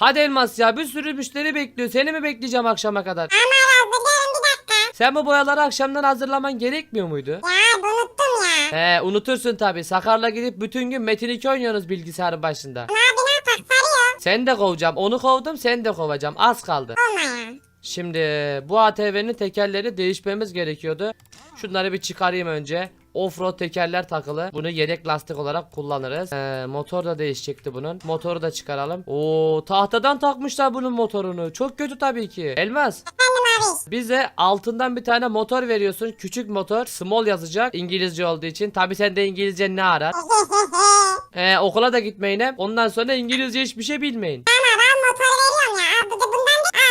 Hadi Elmas ya bir sürü müşteri bekliyor. Seni mi bekleyeceğim akşama kadar? Ama hazırlıyorum bir dakika. Sen bu boyaları akşamdan hazırlaman gerekmiyor muydu? Ya unuttum ya. He unutursun tabi. Sakar'la gidip bütün gün Metin 2 oynuyorsunuz bilgisayarın başında. Abi ne yapak sarıyor. Sen de kovacağım. Onu kovdum sen de kovacağım. Az kaldı. Olma ya. Şimdi bu ATV'nin tekerleri değişmemiz gerekiyordu. Şunları bir çıkarayım önce. Offroad tekerler takılı. Bunu yedek lastik olarak kullanırız. Ee, motor da değişecekti bunun. Motoru da çıkaralım. Oo tahtadan takmışlar bunun motorunu. Çok kötü tabii ki. Elmas. Bize altından bir tane motor veriyorsun. Küçük motor. Small yazacak. İngilizce olduğu için. Tabii sen de İngilizce ne arar? Ee, okula da gitmeyin hep. Ondan sonra İngilizce hiçbir şey bilmeyin.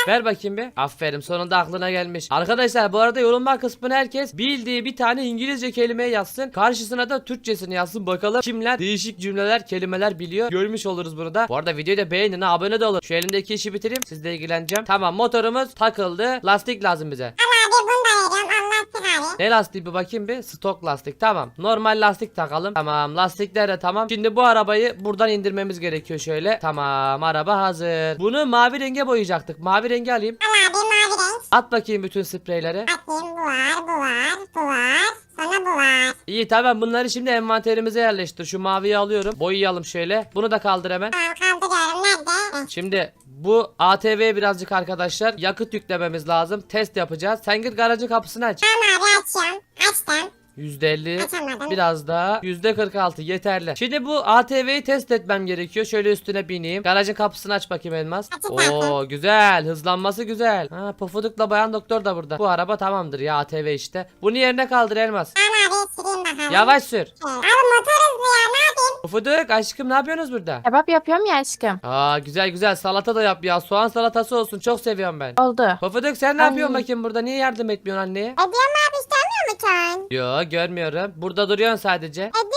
Ver bakayım bir. Aferin sonunda aklına gelmiş. Arkadaşlar bu arada yorumlar kısmına herkes bildiği bir tane İngilizce kelime yazsın. Karşısına da Türkçesini yazsın. Bakalım kimler değişik cümleler kelimeler biliyor. Görmüş oluruz bunu da. Bu arada videoyu da beğenin abone de olun. Şu elimdeki işi bitireyim. Sizle ilgileneceğim. Tamam motorumuz takıldı. Lastik lazım bize. Al abi bunu da veriyorum. Allah abi. Ne lastiği bir bakayım bir. Stok lastik. Tamam. Normal lastik takalım. Tamam. Lastikler de tamam. Şimdi bu arabayı buradan indirmemiz gerekiyor şöyle. Tamam. Araba hazır. Bunu mavi renge boyayacaktık. Mavi rengi alayım. Al abi mavi renk. At bakayım bütün spreyleri. Atayım bu var, bu var, bu var. Sonra bu var. İyi tamam bunları şimdi envanterimize yerleştir. Şu maviyi alıyorum. Boyayalım şöyle. Bunu da kaldır hemen. Tamam kaldırıyorum. Nerede? Şimdi bu ATV'ye birazcık arkadaşlar yakıt yüklememiz lazım. Test yapacağız. Sen git garajın kapısını aç. Tamam abi açıyorum. Açtım. %50 Açamadım. biraz daha %46 yeterli. Şimdi bu ATV'yi test etmem gerekiyor. Şöyle üstüne bineyim. Garajın kapısını aç bakayım Elmas. Oo güzel. Hızlanması güzel. Ha Pofuduk'la Bayan Doktor da burada. Bu araba tamamdır ya ATV işte. Bunu yerine kaldır Elmas. Tamam abi süreyim bakalım. Yavaş sür. Abi motor hızlı ya Pofuduk aşkım ne yapıyorsunuz burada? Kebap yapıyorum ya aşkım. Aa güzel güzel salata da yap ya. Soğan salatası olsun. Çok seviyorum ben. Oldu. Pofuduk sen ne Ay. yapıyorsun bakayım burada? Niye yardım etmiyorsun anneye? Ediyorum abi istemiyor musun? Yo görmüyorum. Burada duruyorsun sadece. Ediyorum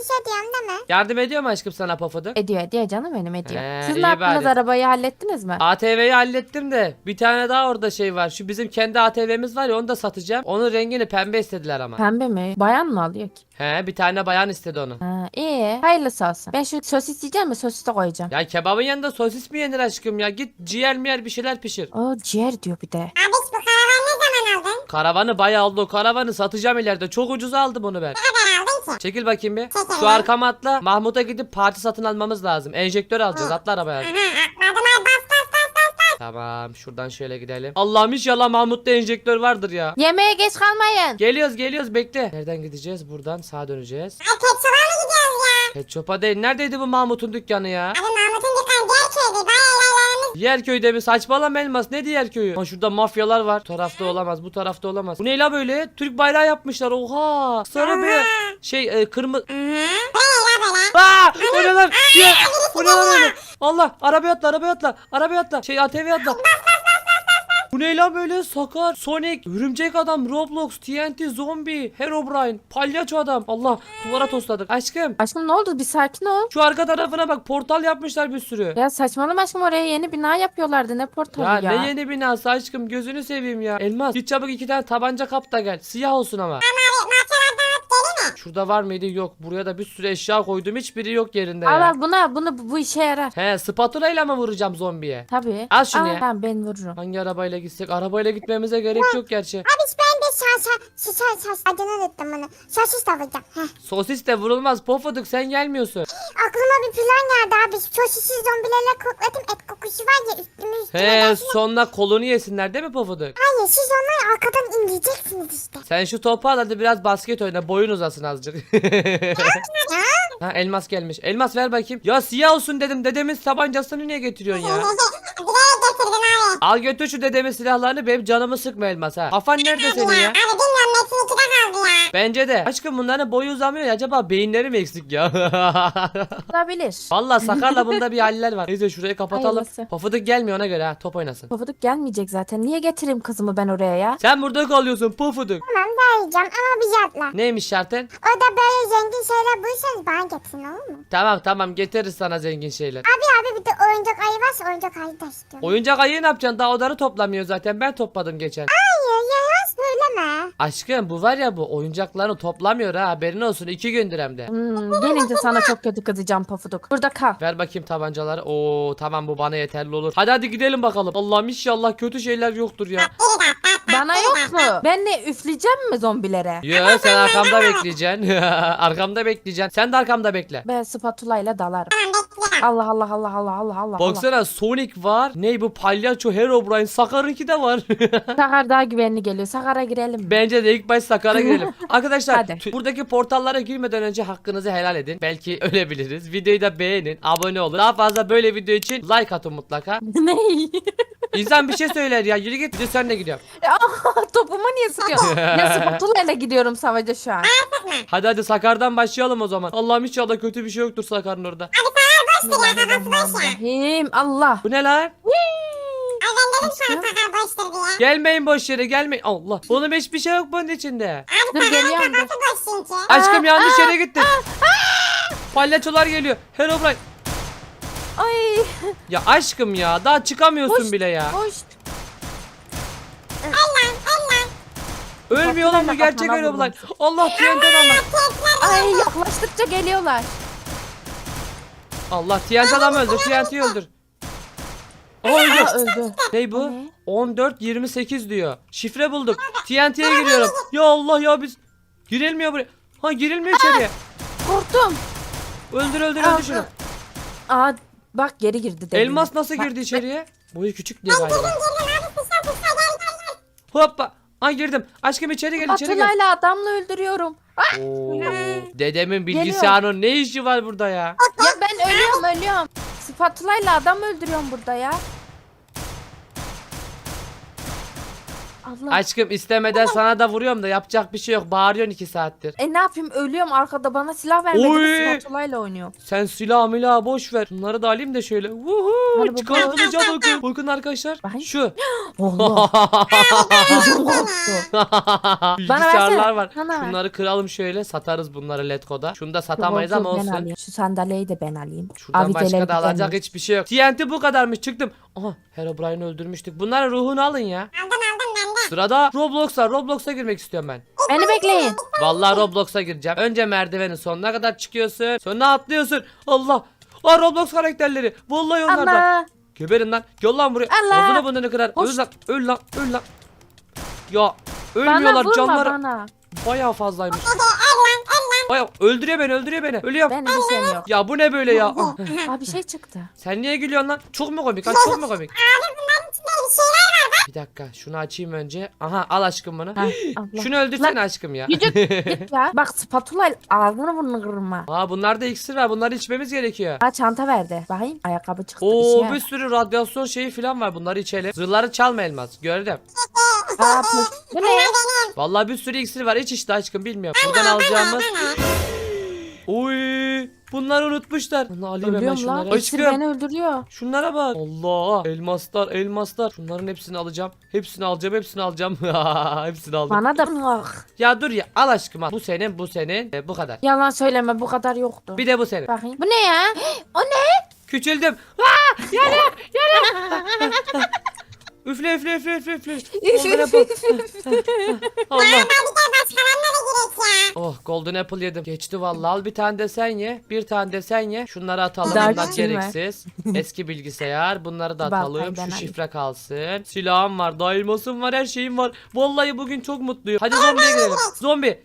ay ediyorum şey değil mi? Yardım ediyor mu aşkım sana Pofuduk? Ediyor ediyor canım benim ediyor. Ee, Siz iyi ne yaptınız bari. arabayı hallettiniz mi? ATV'yi hallettim de bir tane daha orada şey var. Şu bizim kendi ATV'miz var ya onu da satacağım. Onun rengini pembe istediler ama. Pembe mi? Bayan mı alıyor ki? He bir tane bayan istedi onu. Ha, iyi. Hayırlısı olsun. Ben şu sosis yiyeceğim mi? Sosis de koyacağım. Ya kebabın yanında sosis mi yenir aşkım ya? Git ciğer miyer bir şeyler pişir. O ciğer diyor bir de. Abi bu karavan ne zaman aldın? Karavanı bayağı oldu. O karavanı satacağım ileride. Çok ucuza aldım onu ben. Ne kadar ki? Çekil bakayım bir. Çekil Şu lan. arkama atla. Mahmut'a gidip parti satın almamız lazım. Enjektör alacağız. Atla arabaya. Aha atladım ay bas bas bas bas bas. Tamam şuradan şöyle gidelim. Allah'ım inşallah Mahmut'ta enjektör vardır ya. Yemeğe geç kalmayın. Geliyoruz geliyoruz bekle. Nereden gideceğiz? Buradan sağa döneceğiz. Ay pet shop'a mı gidiyoruz ya? Pet Shop'a değil. Neredeydi bu Mahmut'un dükkanı ya? Abi diğer. Bayağı ilerlerimiz. Diğer köyde mi? Saçmalama Elmas. Ne diğer köyü? Ha şurada mafyalar var. Bu tarafta olamaz. Bu tarafta olamaz. Bu ne la böyle? Türk bayrağı yapmışlar. Oha. Sarı be. Şey e, kırmızı. Aa! O ne lan? Ya, O ne lan öyle? Allah. Arabaya atla. Arabaya atla. Arabaya atla. Şey ATV atla. Bu ne lan böyle? Sakar, Sonic, Örümcek Adam, Roblox, TNT, Zombi, Herobrine, Palyaço Adam. Allah duvara tosladık. Aşkım Aşkım ne oldu? Bir sakin ol. şu arka tarafına bak portal yapmışlar bir sürü. Ya saçmalama aşkım oraya yeni bina yapıyorlardı. Ne portalı Ya, ya? ne yeni binası aşkım gözünü seveyim ya. Elmas git çabuk iki tane tabanca kap da gel. Siyah olsun ama. Abi geri mi? Şurada var mıydı? Yok. Buraya da bir sürü eşya koydum. Hiçbiri yok yerinde Al ya. al buna bunu bu, işe yarar. He spatula ile mi vuracağım zombiye? Tabii. Al şunu ya. Tamam ben vururum. Hangi arabayla gitsek? Arabayla gitmemize gerek yok gerçi. Abi ben de şaşa şaşa şaş adını unuttum bunu. Şaşış alacağım. Heh. Sosis de vurulmaz. Pofuduk sen gelmiyorsun. Aklıma bir plan geldi abi. Sosisiz zombilerle kokladım. Et kokusu var ya üstüme üstüme. He gelsin. sonuna kolunu yesinler değil mi Pofuduk? Hayır siz onları arkadan inleyeceksiniz işte. Sen şu topu al hadi biraz basket oyna. Boyun uzasın azıcık. Ha? elmas gelmiş. Elmas ver bakayım. Ya siyah olsun dedim. Dedemin tabancasını niye getiriyorsun ya? Al götür şu dedemin silahlarını benim canımı sıkma elmas ha. Kafan nerede senin ya? Abi bilmiyorum 2'de kaldı ya. Bence de. Aşkım bunların boyu uzamıyor ya. Acaba beyinleri mi eksik ya? Olabilir. Valla Sakar'la bunda bir haller var. Neyse şurayı kapatalım. Hayırlısı. Pofuduk gelmiyor ona göre ha. Top oynasın. Pofuduk gelmeyecek zaten. Niye getireyim kızımı ben oraya ya? Sen burada kalıyorsun Pofuduk. Tamam vereceğim ama bir şartla. Neymiş şartın? O da böyle zengin şeyler bulursanız bana getirin olur mu? Tamam tamam getiririz sana zengin şeyler. Abi abi bir de oyuncak ayı varsa oyuncak ayı da istiyorum. Oyuncak ayı ne yapacaksın? Daha odanı toplamıyor zaten. Ben topladım geçen. Hayır yalan söyleme. Aşkım bu var ya bu oyuncaklarını toplamıyor ha haberin olsun iki gündür hem de. Hmm, gelince sana çok kötü kızacağım pafuduk. Burada kal. Ver bakayım tabancaları. Oo tamam bu bana yeterli olur. Hadi hadi gidelim bakalım. Allah'ım inşallah kötü şeyler yoktur ya. Bana yok mu? Ben ne üfleyeceğim mi zombilere? Yo sen arkamda bekleyeceksin. arkamda bekleyeceksin. Sen de arkamda bekle. Ben spatula ile dalarım. Tamam bekle. Allah Allah Allah Allah Allah Allah. Allah. Baksana Sonic var. Ney bu palyaço Herobrine Sakar'ınki de var. Sakar daha güvenli geliyor. Sakar'a girelim? Bence de ilk baş Sakar'a girelim. Arkadaşlar Hadi. buradaki portallara girmeden önce hakkınızı helal edin. Belki ölebiliriz. Videoyu da beğenin. Abone olun. Daha fazla böyle video için like atın mutlaka. ne? İnsan bir şey söyler ya. Yürü git. Sen de gidiyorum. Topumu niye sıkıyorsun? ya spatula ile gidiyorum savaşa şu an. Hadi hadi Sakar'dan başlayalım o zaman. Allah'ım inşallah kötü bir şey yoktur Sakar'ın orada. Bismillahirrahmanirrahim. Allah. Bu ne lan? Ay ben dedim sana sakar boştur diye. Gelmeyin boş yere gelmeyin. Allah. Oğlum hiçbir şey yok bunun içinde. Dur geliyorum dur. Nasıl boş çünkü? Aşkım yanlış yere gittin. Palyaçolar geliyor. Herobrine. Ay. Ya aşkım ya daha çıkamıyorsun bile ya. Hoş. Ölmüyor lan bu Kafana gerçek Herobrine. vurmuşsun. Allah TNT ama. Ay yaklaştıkça geliyorlar. Allah TNT adam öldür. TNT'yi öldür. Aa öldü. Aa, öldü. Ne bu? O ne? 14 28 diyor. Şifre bulduk. TNT'ye giriyorum. Ya Allah ya biz girilmiyor buraya. Ha girilmiyor içeriye. Korktum. Öldür öldür öldür şunu. Aa bak geri girdi dedim. Elmas nasıl Bak, girdi içeriye? Boyu küçük diye galiba. Hoppa. Ay girdim. Aşkım içeri gel içeri gel. Spatulayla adamla öldürüyorum. Oo, dedemin bilgisayarının ne işi var burada ya? Ya ölüyorum ölüyorum. Spatulayla adam öldürüyorum burada ya. Allah. Aşkım istemeden sana da vuruyorum da yapacak bir şey yok. Bağırıyorsun iki saattir. E ne yapayım ölüyorum arkada bana silah vermedi Oy. spatulayla oynuyor. Sen silah milah boş ver. Bunları da alayım da şöyle. Vuhu, bakalım. çıkartılacağım bakın. Bakın arkadaşlar. Bakayım. Şu. Allah. Bilgisayarlar versene. var. Bana ver. Şunları kıralım şöyle. Satarız bunları Letgo'da. Şunu da satamayız ama ben olsun. alayım. Şu sandalyeyi de ben alayım. Şuradan Avizeleri başka da alacak hiçbir şey yok. TNT bu kadarmış çıktım. Aha Herobrine'i öldürmüştük. Bunların ruhunu alın ya. Aldım aldım ben de. Sırada Roblox'a. Roblox'a girmek istiyorum ben. Beni bekleyin. Vallahi Roblox'a gireceğim. Önce merdivenin sonuna kadar çıkıyorsun. Sonra atlıyorsun. Allah. Aa Roblox karakterleri. Vallahi onlardan. Allah. Geberin lan. Gel lan buraya. Allah. Ağzını burnunu kırar. Hoş. Öl lan. Öl lan. Öl lan. Ya Bana ölmüyorlar vurma canları bana. bayağı fazlaymış. Lan lan. Bayağı öldürüyor beni öldürüyor beni. Ölüyorum. Benim bir şeyim yok. Ya bu ne böyle ya? Ah. Aa bir şey çıktı. Sen niye gülüyorsun lan? Çok mu komik? Ha, çok mu komik? Abi bunların içinde bir şeyler var. Bir dakika şunu açayım önce. Aha al aşkım bunu. Ha. Şunu öldürsene aşkım ya. Git ya. Bak spatula ağzını burnunu kırma. Aa bunlarda iksir var. Bunları içmemiz gerekiyor. Aa çanta verdi. Bakayım ayakkabı çıktı. Oo işe bir sürü radyasyon şeyi falan var. Bunları içelim. Zırhları çalma elmas. Gördüm. Aa, bu, bu ne? Vallahi bir sürü iksir var. İç işte aşkım bilmiyorum. Buradan alacağımız. Oy bunları unutmuşlar. Bunu alayım hemen Ölüyorum şunları. lan. İksir Aşkım beni öldürüyor. şunlara bak. Allah elmaslar elmaslar. Şunların hepsini alacağım. Hepsini alacağım hepsini alacağım. hepsini aldım. Bana da Ah, Ya dur ya al aşkım al. Bu senin bu senin. E, bu kadar. yalan söyleme bu kadar yoktu. Bir de bu senin. Bakayım. Bu ne ya? O ne? Küçüldüm. Aa, yanıyor yanıyor. üfle üfle üfle üfle üfle. Golden apple. Allah. Oh golden apple yedim. Geçti vallahi. Al bir tane de sen ye. Bir tane de sen ye. Şunları atalım. Daha Bunlar gereksiz. Eski bilgisayar. Bunları da atalım. Şu şifre kalsın. Silahım var. Dailmasım var. Her şeyim var. Vallahi bugün çok mutluyum. Hadi zombiye girelim. Zombi.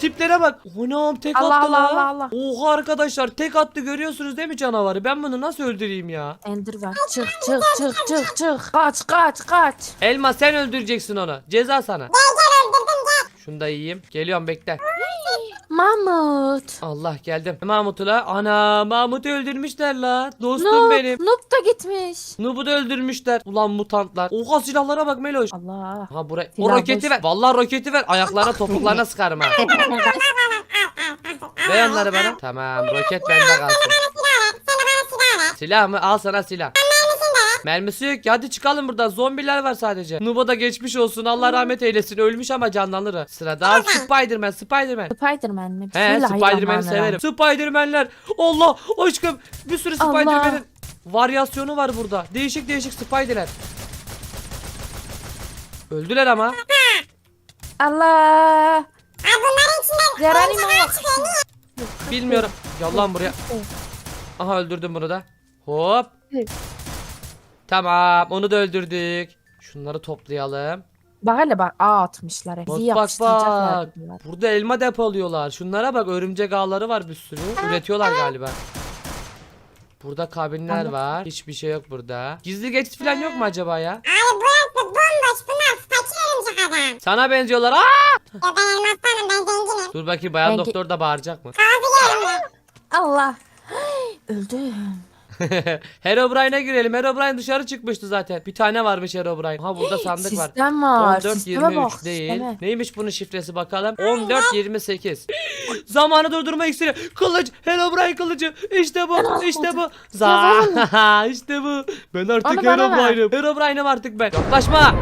Tiplere bak. Anam tek Allah attı Allah la. Allah Allah. Oha arkadaşlar tek attı görüyorsunuz değil mi canavarı? Ben bunu nasıl öldüreyim ya? Ender var. Çık çık çık çık çık. Kaç kaç kaç. Elma sen öldüreceksin onu. Ceza sana. Gel gel öldürdüm gel. Şunu da yiyeyim. Geliyorum bekle. Mahmut. Allah geldim. Mahmut'u la. Ana Mahmut'u öldürmüşler la. Dostum Noob. benim. Noob da gitmiş. Noob'u da öldürmüşler. Ulan mutantlar. Oha silahlara bak Meloş. Allah. Ha buraya. O Silah roketi boş. ver. Vallahi roketi ver. Ayaklarına topuklarına sıkarım ha. ver onları bana. Tamam roket bende kalsın. Silah mı? Al sana silah. Mermisi yok ya hadi çıkalım buradan zombiler var sadece. Nuba da geçmiş olsun Allah rahmet eylesin ölmüş ama canlanır. ha. Sırada Spiderman Spiderman. Spiderman mi? He Spiderman'i severim. Spiderman'ler. Allah aşkım bir sürü Allah. Spiderman'in varyasyonu var burada. Değişik değişik Spider'ler. Öldüler ama. Allah. Bunların içinden Geronimo. Bilmiyorum. Gel lan buraya. Aha öldürdüm bunu da. Hop. Tamam onu da öldürdük. Şunları toplayalım. Bak hele bak ağ atmışlar. Bak bak yapıştıracaklar. bak. dediler. Burada elma depoluyorlar. Şunlara bak örümcek ağları var bir sürü. Üretiyorlar galiba. Burada kabinler Anladım. var. Hiçbir şey yok burada. Gizli geçit falan yok mu acaba ya? Abi burası bomboş bunlar fakir örümcek adam. Sana benziyorlar. Aa! Ya ben elmaslanım ben zenginim. Dur bakayım bayan Ben doktor da bağıracak mı? Ağzı yerim ben. Allah. Öldüm. Herobrine'e girelim. Herobrine dışarı çıkmıştı zaten. Bir tane varmış Herobrine. Ha burada sandık var. Sistem var. 14 Sisteme 23 bak. değil. sisteme. Neymiş bunun şifresi bakalım? 14 28. Zamanı durdurma iksiri. Kılıç, Herobrine kılıcı. İşte bu, işte bu. Za işte bu. Ben artık Onu bana ver. Herobrine'ım. Herobrine'ım artık ben. Yaklaşma.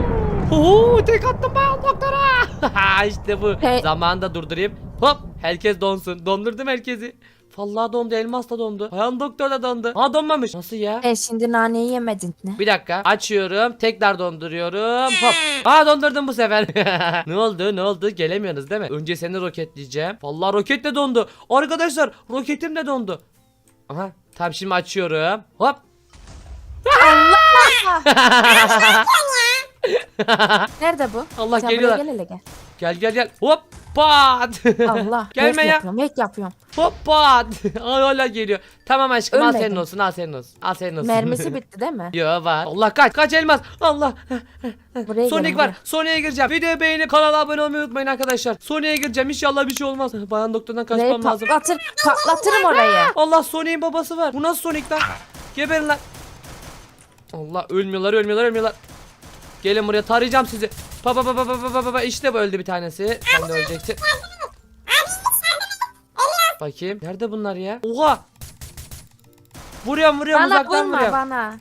Huhu tek attım ben doktora. işte bu. Hey. Zamanı da durdurayım. Hop herkes donsun. Dondurdum herkesi. Vallahi dondu elmas da dondu. Bayan doktor da dondu. Ha donmamış. Nasıl ya? E şimdi naneyi yemedin ne? Bir dakika açıyorum tekrar donduruyorum hop Aa dondurdum bu sefer Ne oldu ne oldu gelemiyorsunuz değil mi Önce seni roketleyeceğim Vallahi roket de dondu Arkadaşlar roketim de dondu Aha tamam şimdi açıyorum Hop Nerede bu? Allah Sen buraya geliyorlar. Gel hele gel. Gel gel gel hop pat Allah. Gelme ya. Yapıyorum, hack yapıyorum. Hoppa. Hala geliyor. Tamam aşkım Ölmedim. al senin olsun al senin olsun. Al senin olsun. Mermisi bitti değil mi? Yo var. Allah kaç kaç elmas. Allah. Buraya Sonic gelin, var. buraya. Gireceğim. Videoyu beğenip kanala abone olmayı unutmayın arkadaşlar. Sony'ye gireceğim. İnşallah bir şey olmaz. Bayan doktordan Burayı kaçmam lazım. patlatır, patlatırım orayı. Allah Sony'in babası var. Bu nasıl Sonic lan? Geberin lan. Allah ölmüyorlar ölmüyorlar ölmüyorlar. Gelin buraya tarayacağım sizi. Pa pa pa pa pa pa pa. İşte bu öldü bir tanesi. Sen de öleceksin. Bakayım. Nerede bunlar ya? Oha. Vuruyorum vuruyorum Bana uzaktan vurma vuruyorum. bana.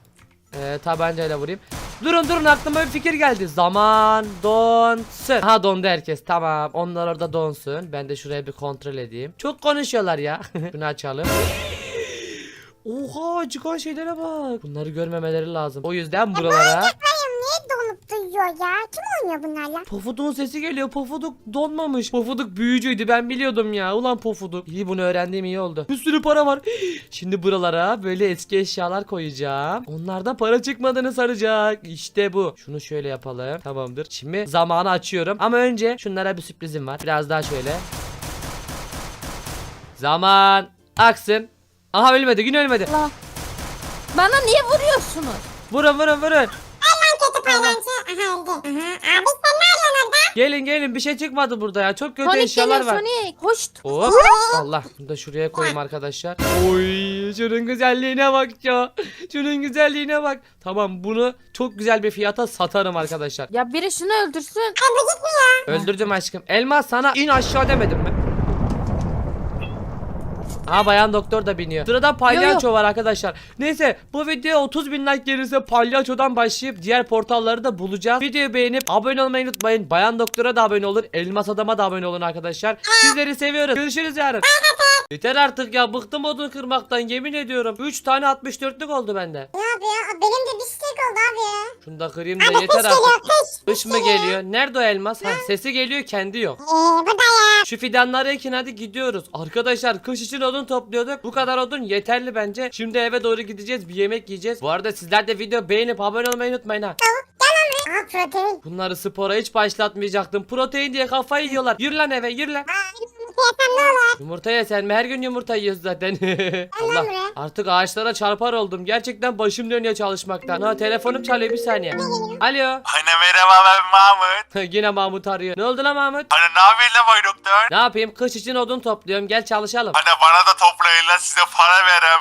Ee, tabancayla vurayım. Durun durun aklıma bir fikir geldi. Zaman donsun. Ha dondu herkes. Tamam. Onlar orada donsun. Ben de şuraya bir kontrol edeyim. Çok konuşuyorlar ya. Şunu açalım. Oha çıkan şeylere bak. Bunları görmemeleri lazım. O yüzden buralara duruyor ya? Kim oynuyor bunlarla? Pofuduk'un sesi geliyor. Pofuduk donmamış. Pofuduk büyücüydü. Ben biliyordum ya. Ulan Pofuduk. İyi bunu öğrendiğim iyi oldu. Bir sürü para var. Şimdi buralara böyle eski eşyalar koyacağım. Onlardan para çıkmadığını saracak. İşte bu. Şunu şöyle yapalım. Tamamdır. Şimdi zamanı açıyorum. Ama önce şunlara bir sürprizim var. Biraz daha şöyle. Zaman aksın. Aha ölmedi. Yine ölmedi. Bana niye vuruyorsunuz? Vurun vurun vurun. Kötü paylancı. Aha öldü. Aha. Abi sen ne arıyorsun orada? Gelin gelin bir şey çıkmadı burada ya. Çok kötü Sonic eşyalar geliyor var. Sonic. Hoş. Hop. Allah bunu da şuraya koyayım arkadaşlar. Oy şunun güzelliğine bak ya. Şunun güzelliğine bak. Tamam bunu çok güzel bir fiyata satarım arkadaşlar. Ya biri şunu öldürsün. Abi gitmiyor. Öldürdüm aşkım. Elmas sana in aşağı demedim mi? Aa bayan doktor da biniyor. Sırada palyaço var arkadaşlar. Neyse bu video 30 bin like gelirse palyaçodan başlayıp diğer portalları da bulacağız. Videoyu beğenip abone olmayı unutmayın. Bayan doktora da abone olun. Elmas adama da abone olun arkadaşlar. Sizleri seviyoruz. Görüşürüz yarın. Yeter artık ya bıktım odun kırmaktan yemin ediyorum. 3 tane 64'lük oldu bende. Ne yapıyor? Aa, Benim de bir şey oldu abi. Şunu da kırayım da Abi yeter kış geliyor artık. kış. Kış mı geliyor? Nerede o elmas? Ha, sesi geliyor kendi yok. Eee burada ya. Şu fidanları ekin hadi gidiyoruz. Arkadaşlar kış için odun topluyorduk. Bu kadar odun yeterli bence. Şimdi eve doğru gideceğiz. Bir yemek yiyeceğiz. Bu arada sizler de video beğenip abone olmayı unutmayın ha. Aa protein. Bunları spora hiç başlatmayacaktım. Protein diye kafayı yiyorlar. Yürü lan eve yürü lan. Aa yesem ne olur? Yumurta yesen mi? Her gün yumurta yiyoruz zaten. Allah Emre. artık ağaçlara çarpar oldum. Gerçekten başım dönüyor çalışmaktan. Ha telefonum çalıyor bir saniye. Alo. Hani merhaba ben Mahmut. Yine Mahmut arıyor. Ne oldu lan Mahmut? Hani ne yapıyorsun lan Doktor? Ne yapayım? Kış için odun topluyorum. Gel çalışalım. Hani bana da toplayın lan size para verem.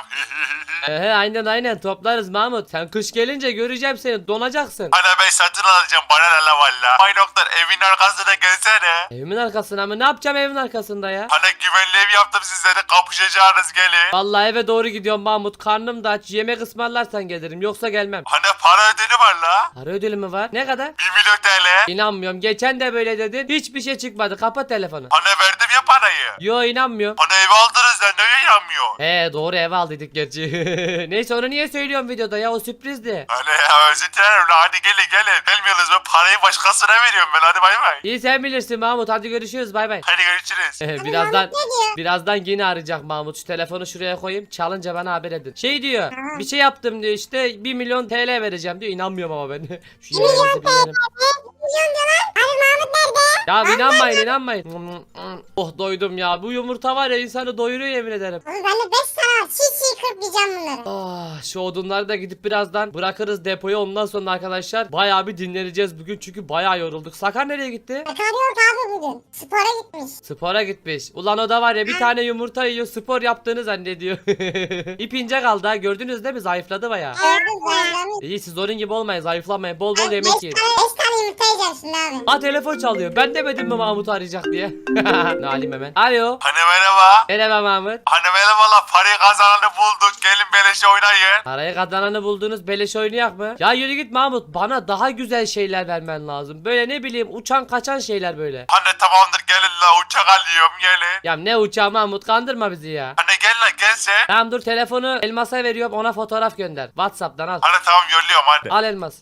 Ehe aynen aynen toplarız Mahmut. Sen kış gelince göreceğim seni. Donacaksın. hani ben satın alacağım bana ne la valla. Bay Doktor evin arkasına gelsene. Evimin arkasına mı? Ne yapacağım evin arkasında ya? Hani güvenli ev yaptım sizlere kapışacağınız gelin. Vallahi eve doğru gidiyorum Mahmut. Karnım da aç. Yemek ısmarlarsan gelirim. Yoksa gelmem. Hani para ödülü var la. Para ödülü mü var? Ne kadar? 1 milyon TL. İnanmıyorum. Geçen de böyle dedin. Hiçbir şey çıkmadı. Kapat telefonu. Hani verdim ya parayı. Yo inanmıyorum. Hani evi aldınız lan neye inanmıyor? He doğru eve aldıydık gerçi. Neyse onu niye söylüyorum videoda ya o sürprizdi. Hani ya özür dilerim la hadi gelin gelin. Gelmiyorsunuz ben Parayı başkasına veriyorum ben hadi bay bay. İyi sen bilirsin Mahmut hadi görüşürüz bay bay. Hadi görüşürüz. birazdan Ne diyor? birazdan yine arayacak Mahmut. Şu telefonu şuraya koyayım. Çalınca bana haber edin. Şey diyor. Bir şey yaptım diyor işte 1 milyon TL vereceğim diyor. İnanmıyorum ama ben. Şu yerimizi bilelim zıplıyorsun diyorlar. Mahmut nerede? Ya inanmayın inanmayın. Oh doydum ya. Bu yumurta var ya insanı doyuruyor yemin ederim. Oğlum ben de 5 tane var. Çiğ çiğ kırplayacağım bunları. Ah, şu odunları da gidip birazdan bırakırız depoya. Ondan sonra arkadaşlar bayağı bir dinleneceğiz bugün. Çünkü bayağı yorulduk. Sakar nereye gitti? Bakan yok abi bugün. Spora gitmiş. Spora gitmiş. Ulan o da var ya bir tane yumurta yiyor. Spor yaptığını zannediyor. İp ince kaldı ha. Gördünüz değil mi? Zayıfladı bayağı. Gördüm zayıflamış. İyi siz onun gibi olmayın. Zayıflamayın. Bol bol yemek yiyin. 5 gelsin abi. Ha telefon çalıyor. Ben demedim mi Mahmut arayacak diye. Nalim hemen. Alo. Hani merhaba. Merhaba Mahmut. Hani merhaba la parayı kazananı bulduk. Gelin beleşe oynayın. Parayı kazananı buldunuz beleşe oynayak mı? Ya yürü git Mahmut. Bana daha güzel şeyler vermen lazım. Böyle ne bileyim uçan kaçan şeyler böyle. Hani tamamdır gelin la uçak alıyorum gelin. Ya ne uçağı Mahmut kandırma bizi ya. Hani gel la gelse. Tamam dur telefonu elmasa veriyorum ona fotoğraf gönder. Whatsapp'tan al. Hani tamam yolluyorum hadi. Al elmas.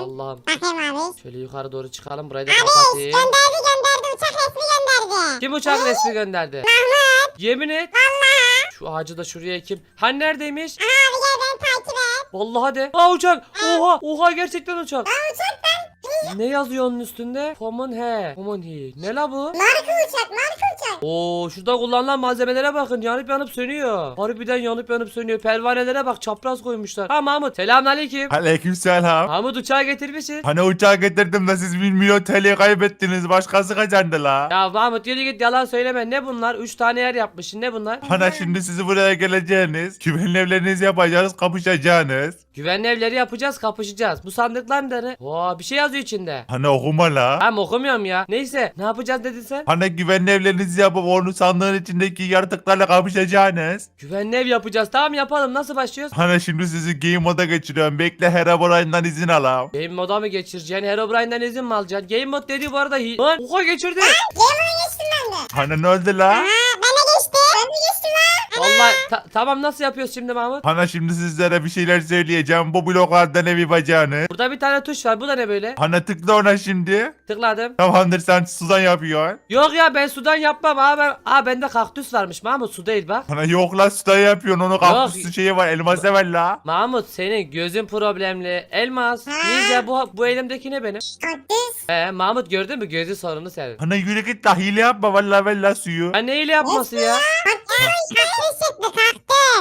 Allah'ım. Bakayım abi. Şöyle yukarı doğru çıkalım burayı da Abi kapatayım. gönderdi gönderdi uçak resmi gönderdi. Kim uçak resmi gönderdi? Mahmut. Yemin et. Valla. Şu ağacı da şuraya ekeyim. Hani neredeymiş? Abi gel beni takip et. Vallahi de. Aa uçak. Oha. Oha gerçekten uçak. Aa uçak lan. Ne yazıyor onun üstünde? Common he. Common he. Ne la bu? Marka uçak marka uçak. Oo şurada kullanılan malzemelere bakın yanıp yanıp sönüyor. Harbiden yanıp yanıp sönüyor. Pervanelere bak çapraz koymuşlar. Ha Mahmut selamünaleyküm. Aleykümselam. Mahmut uçağı getirmişsin. Hani uçağı getirdim de siz 1 milyon TL kaybettiniz. Başkası kazandı la. Ya Mahmut yürü git yalan söyleme. Ne bunlar? 3 tane yer yapmışsın. Ne bunlar? Hani şimdi sizi buraya geleceğiniz, güvenli evlerinizi yapacağız, kapışacaksınız. Güvenli evleri yapacağız kapışacağız. Bu sandıklar ne? Oo bir şey yazıyor içinde. Hani okuma la. Ben okumuyorum ya. Neyse ne yapacağız dedin sen? Hani güvenli evlerinizi yapıp onu sandığın içindeki yaratıklarla kapışacaksınız. Güvenli ev yapacağız. Tamam yapalım. Nasıl başlıyoruz? Hani şimdi sizi game moda geçiriyorum. Bekle Herobrine'dan izin alayım. Game moda mı geçireceksin? Herobrine'den izin mi alacaksın? Game mod dediği bu arada hi... Lan oha geçirdi. Yemeğe geçtim ben de. Hani ne oldu la? Aa ben de geçtim. Ben de geçtim. Vallahi ta- tamam nasıl yapıyoruz şimdi Mahmut? Hani şimdi sizlere bir şeyler söyleyeceğim. Bu bloklardan ev yapacaksınız. Burada bir tane tuş var. Bu da ne böyle? Hani tıkla ona şimdi. Tıkladım. Tamamdır sen sudan yapıyorsun. Yok ya ben sudan yapmam. Aa ben Aa bende kaktüs varmış Mahmut su değil bak. Hani yok la sudan yapıyorsun. Onun kampüsü şeyi var. Elmas sever la. Mahmut senin gözün problemli. Elmas. Ha. Ninja bu bu elimdeki ne benim? Kaktüs. Ee Mahmut gördün mü gözü sorunu senin. Hani yürü git la hile yapma valla valla suyu. Ha neyle yapması ya?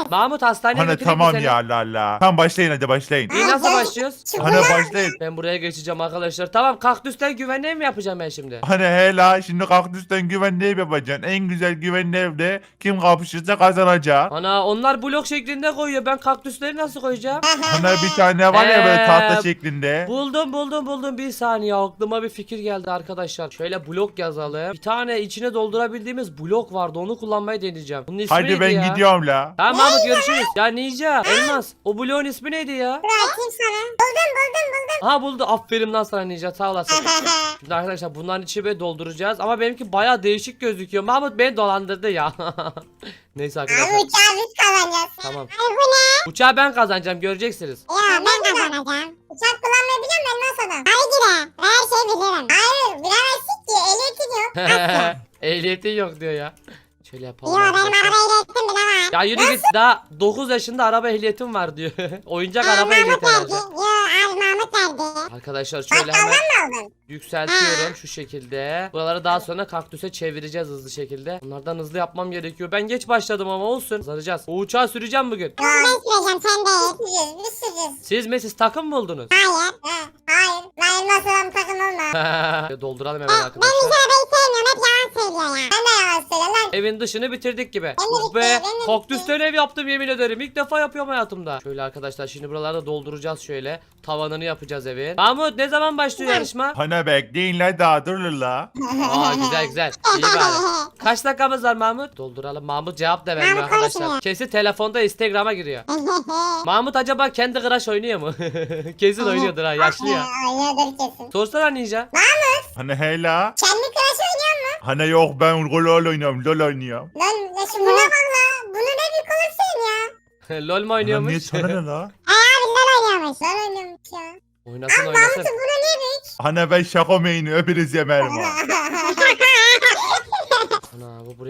Mahmut hastaneye Hani götüreyim mi tamam seni? ya la la. Tamam başlayın hadi başlayın. İyi nasıl başlıyoruz? Hani başlayın. Ben buraya geçeceğim arkadaşlar. Tamam kaktüsten güvenliğe mi yapacağım ben şimdi? Hani he la şimdi kaktüsten güvenli ev yapacaksın. En güzel güvenli evde kim kapışırsa kazanacak. Ana onlar blok şeklinde koyuyor. Ben kaktüsleri nasıl koyacağım? Hani bir tane var ya böyle Ee, tahta şeklinde. Buldum buldum buldum bir saniye aklıma bir fikir geldi arkadaşlar. Şöyle blok yazalım. Bir tane içine doldurabildiğimiz blok vardı onu kullanmayı deneyeceğim. Bunun ismi Hadi neydi ben ya? gidiyorum la. Tamam Mahmut görüşürüz. Ya Ninja, Elmas. O bloğun ismi neydi ya? Dur açayım sana. Buldum buldum buldum. Ha buldu. Aferin lan sana Ninja sağ olasın. Şimdi arkadaşlar bunların içi böyle dolduracağız ama benimki baya değişik gözüküyor. Mahmut beni dolandırdı ya. Neyse Abi arkadaşlar. uçağı biz kazanacağız. Tamam. Abi bu ne? Uçağı ben kazanacağım göreceksiniz. Ya ben kazanacağım. Uçak kullanmayı biliyorum ben nasıl adam. Hayır gire. Ben her şeyi bilirim. Hayır bilemezsin ki. Ehliyetin yok. Ehliyetin yok diyor ya. Şöyle yapalım. Yo benim araba ehliyetim bilemem. Ya yürü git daha 9 yaşında araba ehliyetim var diyor. Oyuncak Aa, araba Mahmut ehliyeti verdi. Yo abi Mahmut verdi. Arkadaşlar şöyle Bakkaldan hemen mı aldın? yükseltiyorum şu şekilde. Buraları daha sonra kaktüse çevireceğiz hızlı şekilde. Bunlardan hızlı yapmam gerekiyor. Ben geç başladım ama olsun. Kazanacağız. O uçağı süreceğim bugün. Ben süreceğim sen değil. Süreceğiz biz süreceğiz. Siz mi siz takım mı buldunuz? Hayır. Ha, Ben elmas olan takım Dolduralım hemen Ben hiç arkadaşlar. arabayı sevmiyorum. Hep yalan söylüyor ya. Ben de yalan söylüyorum lan. Evin dışını bitirdik gibi. Oh bitti, be ben kaktüsten ev yaptım yemin ederim. İlk defa yapıyorum hayatımda. Şöyle arkadaşlar şimdi buralarda dolduracağız şöyle. Tavanını yapacağız evin. Mahmut ne zaman başlıyor yarışma? Hani bekleyin la daha dur la. Aa güzel güzel. İyi bari. Kaç dakikamız var Mahmut? Dolduralım. Mahmut cevap da vermiyor Mahmut arkadaşlar. konuşmuyor. Kesin telefonda Instagram'a giriyor. Mahmut acaba kendi Crash oynuyor mu? Kesin oynuyordur ha yaşlı ya. Oynuyordur kesin. Sorsana Ninja. Hani he la. Kendi Crash oynuyor mu? Hani yok ben LOL oynuyorum LOL oynuyorum. Lan ya şu buna bak la. Bunu ne büyük olursun ya. LOL mu Hani niye oynuyormuş? sana ne la? Ay abi lan oynuyormuş. Lan oynuyormuş ya. oynasın Abi oynasın. Mahmut'un bunu niye büyük? Hani ben şakomeyini öperiz yemerim ha.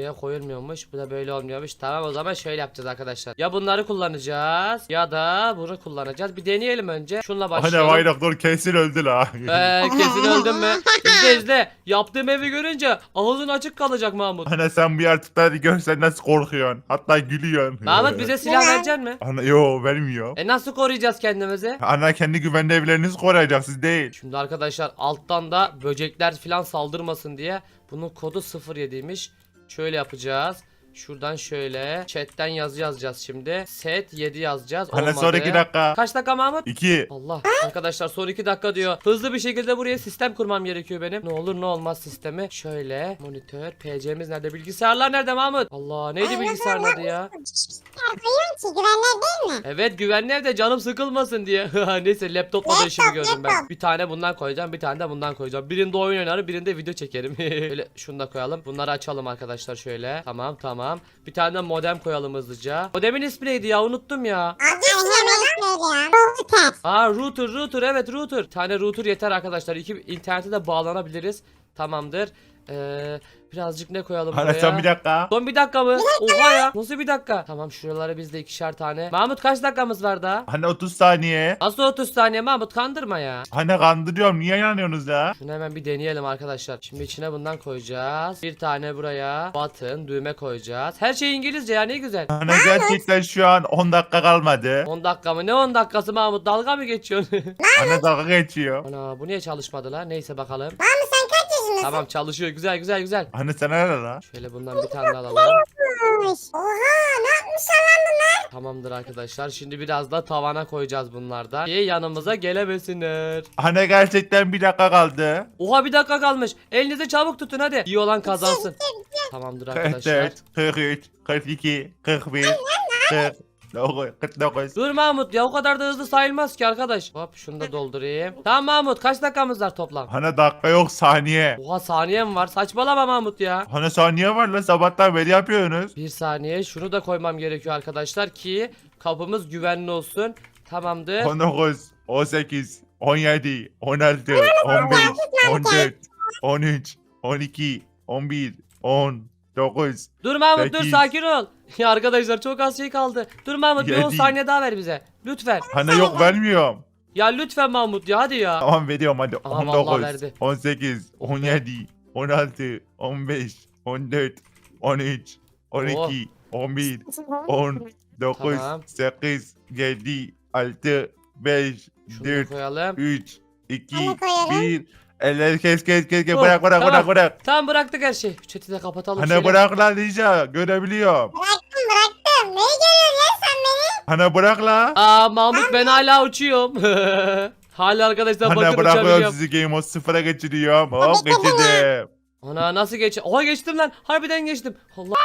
Buraya koyulmuyormuş. Bu da böyle olmuyormuş. Tamam o zaman şöyle yapacağız arkadaşlar. Ya bunları kullanacağız ya da bunu kullanacağız. Bir deneyelim önce. Şunla başlayalım. vay doktor kesin öldü la. Eee kesin öldün mü? İzle izle. Yaptığım evi görünce ağzın açık kalacak Mahmut. Hani sen bu yaratıkları görsen nasıl korkuyorsun. Hatta gülüyorsun. Mahmut bize silah verecek mi? Hani yo vermiyor. E nasıl koruyacağız kendimizi? Ana kendi güvenli evlerinizi koruyacak siz değil. Şimdi arkadaşlar alttan da böcekler falan saldırmasın diye bunun kodu 07'ymiş. Şöyle yapacağız. Şuradan şöyle chatten yazı yazacağız şimdi. Set 7 yazacağız. Hani Olmadı. sonraki dakika. Kaç dakika Mahmut? İki. Allah arkadaşlar son 2 dakika diyor. Hızlı bir şekilde buraya sistem kurmam gerekiyor benim. Ne olur ne olmaz sistemi. Şöyle monitör PC'miz nerede? Bilgisayarlar nerede Mahmut? Allah neydi bilgisayarın adı ya? Koyuyorsun ki güvenli değil mi? Evet güvenli evde canım sıkılmasın diye. Neyse laptopla da işimi Laptop, gördüm ben. laptop. Bir tane bundan koyacağım bir tane de bundan koyacağım. Birinde oyun oynarım birinde video çekerim. Şöyle şunu da koyalım. Bunları açalım arkadaşlar şöyle. Tamam tamam. Bir tane de modem koyalım hızlıca. Modemin ismi neydi ya unuttum ya. Router. Aa router router evet router. Bir tane router yeter arkadaşlar. İki internete de bağlanabiliriz. Tamamdır. Ee, birazcık ne koyalım Hani buraya? sen bir dakika. Son bir dakika mı? Oha ya. Nasıl bir dakika? Tamam şuralara biz de ikişer tane. Mahmut kaç dakikamız var daha? Hani 30 saniye. Nasıl 30 saniye Mahmut kandırma ya. Hani kandırıyorum niye yanıyorsunuz ya? Şunu hemen bir deneyelim arkadaşlar. Şimdi içine bundan koyacağız. Bir tane buraya button düğme koyacağız. Her şey İngilizce ya ne güzel. Hani gerçekten şu an 10 dakika kalmadı. 10 dakika mı? Ne 10 dakikası Mahmut? Dalga mı geçiyorsun? Hani dalga geçiyor. Ana bu niye çalışmadı la? Neyse bakalım. Mahmut yaşındasın? Tamam çalışıyor. Güzel güzel güzel. Hani sen nerede la? Şöyle bundan bir tane daha alalım. Oha ne yapmışlar lan bunlar? Tamamdır arkadaşlar. Şimdi biraz da tavana koyacağız bunlardan. Ki yanımıza gelemesinler. Hani gerçekten bir dakika kaldı. Oha bir dakika kalmış. Elinizi çabuk tutun hadi. İyi olan kazansın. Tamamdır arkadaşlar. 44, 43, 42, 41, 49, 49. Dur Mahmut ya o kadar da hızlı sayılmaz ki arkadaş. Hop şunu da doldurayım. Tamam Mahmut kaç dakikamız var toplam? Hani dakika yok saniye. Oha saniye mi var? Saçmalama Mahmut ya. Hani saniye var la sabahtan beri yapıyorsunuz. Bir saniye şunu da koymam gerekiyor arkadaşlar ki kapımız güvenli olsun. Tamamdır. 19, 18, 17, 16, 15, 14, 13, 12, 11, 10, 9. Dur Mahmut dur Sekiz. sakin ol. Ya arkadaşlar çok az şey kaldı. Dur Mahmut bir 10 Yedi. saniye daha ver bize. Lütfen. Hani yok vermiyorum. Ya lütfen Mahmut ya hadi ya. Tamam veriyorum hadi. Aha, vallahi 19, verdi. 18, 17, 16, 15, 14, 13, 12, 11, 10, 9, Tamam. 8, 7, 6, 5, Şunu da 4, koyalım. 3, 2, Hani koyalım? 1. Elleri kes kes kes kes bırak bırak tamam. bırak bırak. Tamam bıraktık her şeyi. Chat'i de kapatalım Hani şöyle. bırak lan Ninja görebiliyorum. Bıraktım bıraktım. Neyi görüyorsun ya sen beni? Hani bırak la. Aa Mahmut ben hala uçuyorum. hala arkadaşlar Hani bakın bırakıyorum uçabiliyorum. sizi Game Mode sıfıra geçiriyorum. Hop geçirdim. Ana nasıl geç? Oha geçtim lan. Harbiden geçtim. Allah.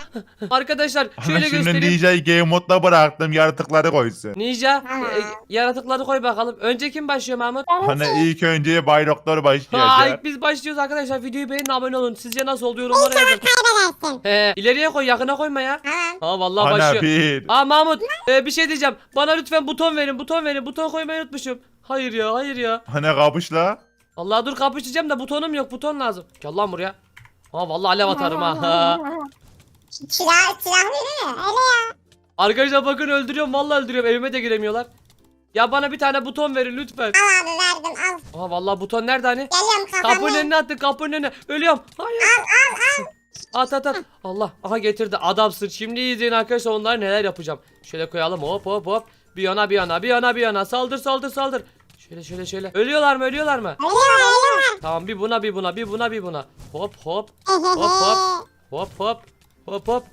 arkadaşlar şöyle şimdi göstereyim. Ninja'yı Game Mode'da bıraktım yaratıkları koysun. Ninja e, yaratıkları koy bakalım. Önce kim başlıyor Mahmut? Hani ilk önce Bay Doktor Ha başlayacak. ilk biz başlıyoruz arkadaşlar. Videoyu beğenin abone olun. Sizce nasıl oldu yorumlara yazın. Kaybedersin. He, ileriye koy yakına koyma ya. Tamam. Ha vallahi Hani başlıyor. bir. Aa Mahmut e, bir şey diyeceğim. Bana lütfen buton verin buton verin. Buton koymayı unutmuşum. Hayır ya hayır ya. Hani kapış la. Allah dur kapışacağım da butonum yok buton lazım. Gel lan buraya. Ha vallahi alev atarım ha. Silah, silah verir mi? Öyle ya. Arkadaşlar bakın öldürüyorum vallahi öldürüyorum evime de giremiyorlar. Ya bana bir tane buton verin lütfen. Al abi verdim al. Aa vallahi buton nerede hani? Geliyorum Kapının kafamı. önüne attı kapının önüne. Ölüyorum. Hayır. At at at. Allah. Aha getirdi. Adamsın. Şimdi izleyin arkadaşlar onlara neler yapacağım. Şöyle koyalım hop hop hop. Bir yana bir yana bir yana bir yana. Saldır saldır saldır. Şöyle şöyle şöyle. Ölüyorlar mı ölüyorlar mı? Öyle var. Tamam bir buna bir buna bir buna bir buna. Hop hop Hehehe. hop. hop hop hop hop.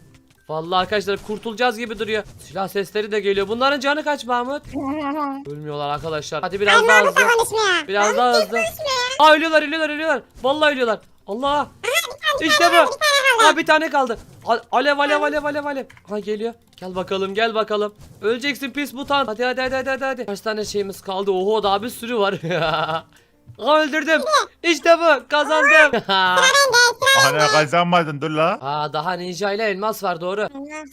Vallahi arkadaşlar kurtulacağız gibi duruyor. Silah sesleri de geliyor. Bunların canı kaç Mahmut? Ölmüyorlar arkadaşlar. Hadi biraz daha hızlı. Biraz daha hızlı. Aa ölüyorlar ölüyorlar ölüyorlar. Vallahi ölüyorlar. Allah. İşte bu. Aa bir tane kaldı. Alev alev alev alev alev. Ha geliyor. Gel bakalım gel bakalım. Öleceksin pis mutant. Hadi hadi hadi hadi hadi. hadi. Kaç tane şeyimiz kaldı? Oho daha bir sürü var. Aa öldürdüm. İşte bu. Kazandım. Hani kazanmadın dur la. Aa daha ninja ile elmas var doğru.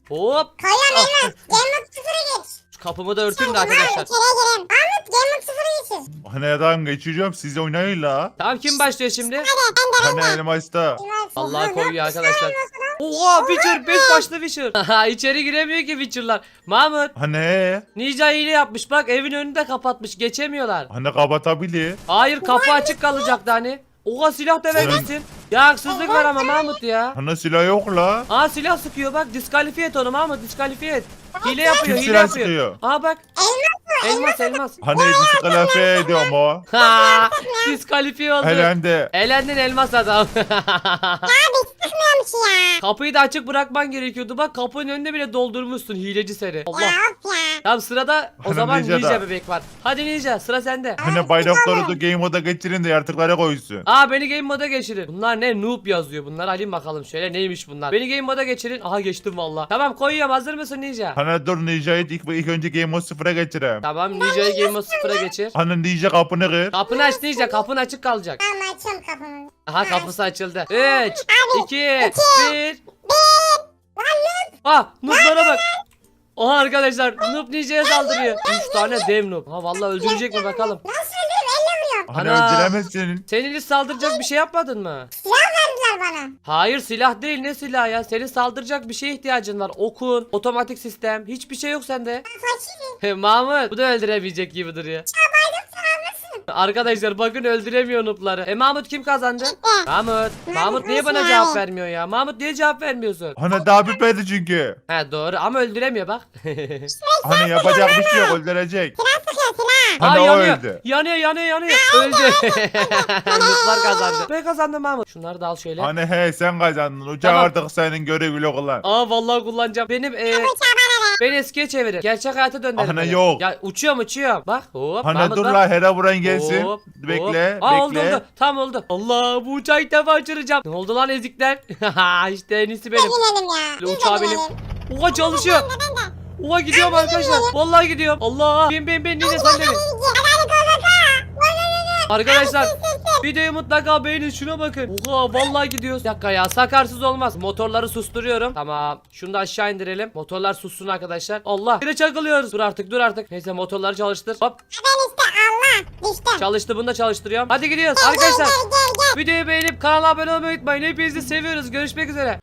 Hop. Koyuyorum elmas. Game mode sıfıra geç. Kapımı da örteyim de arkadaşlar. İçeriye gireyim. Mahmut Game of sıfırı geçir. Hani adam geçiriyorum siz oynayın la. Tamam kim başlıyor şimdi? Hadi ben de ben Hani de. elmasta. Vallahi koyuyor arkadaşlar. Oha Witcher 5 başlı Witcher. Haha, İçeri giremiyor ki Witcher'lar. Mahmut Hani Ninja hile yapmış bak evin önünü de kapatmış geçemiyorlar. hani kapatabilir. Hayır kapı açık kalacaktı hani. Oha silah da vermişsin. Ya haksızlık var ama Mahmut ya. Hani silah yok la. Aa silah sıkıyor bak diskalifiye et onu Mahmut diskalifiye et. Hile yapıyor hile silah yapıyor. sıkıyor? Aa bak. Elmas elmas. Hani diskalifiye ediyorum o. Ha diskalifiye oldu. Elendi. Elendin elmas adam. Sıkmıyormuş ya. Kapıyı da açık bırakman gerekiyordu. Bak kapının önünde bile doldurmuşsun hileci seni. Ya Allah. of ya. Tamam sırada o zaman Ninja ninja, bebek var. Hadi ninja sıra sende. Hani bayrakları da game moda geçirin de yaratıklara koysun. Aa beni game moda geçirin. Bunlar ne noob yazıyor bunlar. Alayım bakalım şöyle neymiş bunlar. Beni game moda geçirin. Aha geçtim valla. Tamam koyuyorum hazır mısın ninja? Hani dur Ninja'yı ilk, ilk önce game mode sıfıra geçireyim. Tamam ninja'yı game mode sıfıra geçir. Hani Ninja kapını kır. Kapını aç ninja kapın açık kalacak. Tamam açıyorum kapımı. Aha kapısı açıldı. 3, 2, 1. Ah nooblara bak. Aha arkadaşlar noob ninja'ya saldırıyor. 3 tane dev noob. Ha vallahi öldürecek mi bakalım. Nasıl öldürürüm? Elle vuruyorum. Hani Ana. öldüremezsin. Senin hiç saldıracak bir şey yapmadın mı? Silah verdiler bana. Hayır silah değil ne silah ya. Senin saldıracak bir şeye ihtiyacın var. Okun, otomatik sistem. Hiçbir şey yok sende. Ben fakirim. Mahmut bu da öldüremeyecek gibi duruyor. Sağlasın. Arkadaşlar bakın öldüremiyor noobları. E Mahmut kim kazandı? Mahmut. Mahmut niye bana cevap vermiyor ya? Mahmut niye cevap vermiyorsun? Hani daha bitmedi çünkü. He doğru ama öldüremiyor bak. Hani yapacak bir şey yok öldürecek. Silah sıkıyor silah. Hani o yanıyor. öldü. Yanıyor yanıyor yanıyor. Öldü. Nooblar kazandı. Ben kazandım Mahmut. Şunları da al şöyle. Hani he sen kazandın. Uçak Tamam. artık senin görevi kullan. Aa vallahi kullanacağım. Benim e, beni eskiye çevirin. Gerçek hayata döndürün. Ana beni. yok. Ya uçuyorum uçuyorum. Bak hop. Hani Mahmut dur bak. la Herobrine gelsin. Hop, bekle, hop. Aa, oldu bekle. oldu. Tam oldu. Allah bu uçağı ilk defa uçuracağım. Ne oldu lan ezikler? işte en iyisi benim. Binelim ya. Biz de Uçağı benim. binelim. Oha çalışıyor. Ben de ben de. Oha gidiyorum arkadaşlar. Vallahi gidiyorum. Allah. Bin bin bin yine sen de bin. Hadi hadi go go go. Arkadaşlar videoyu mutlaka beğenin şuna bakın. Oha vallahi gidiyoruz. Bir dakika ya sakarsız olmaz. Motorları susturuyorum. Tamam. Şunu da aşağı indirelim. Motorlar sussun arkadaşlar. Allah. Yine çakılıyoruz. Dur artık dur artık. Neyse motorları çalıştır. Hop Ben işte Allah. Düştüm. çalıştı bunu da çalıştırıyorum. Hadi gidiyoruz Gel arkadaşlar. gel gel gel. Videoyu beğenip kanala abone olmayı unutmayın. Hepinizi seviyoruz. Görüşmek üzere.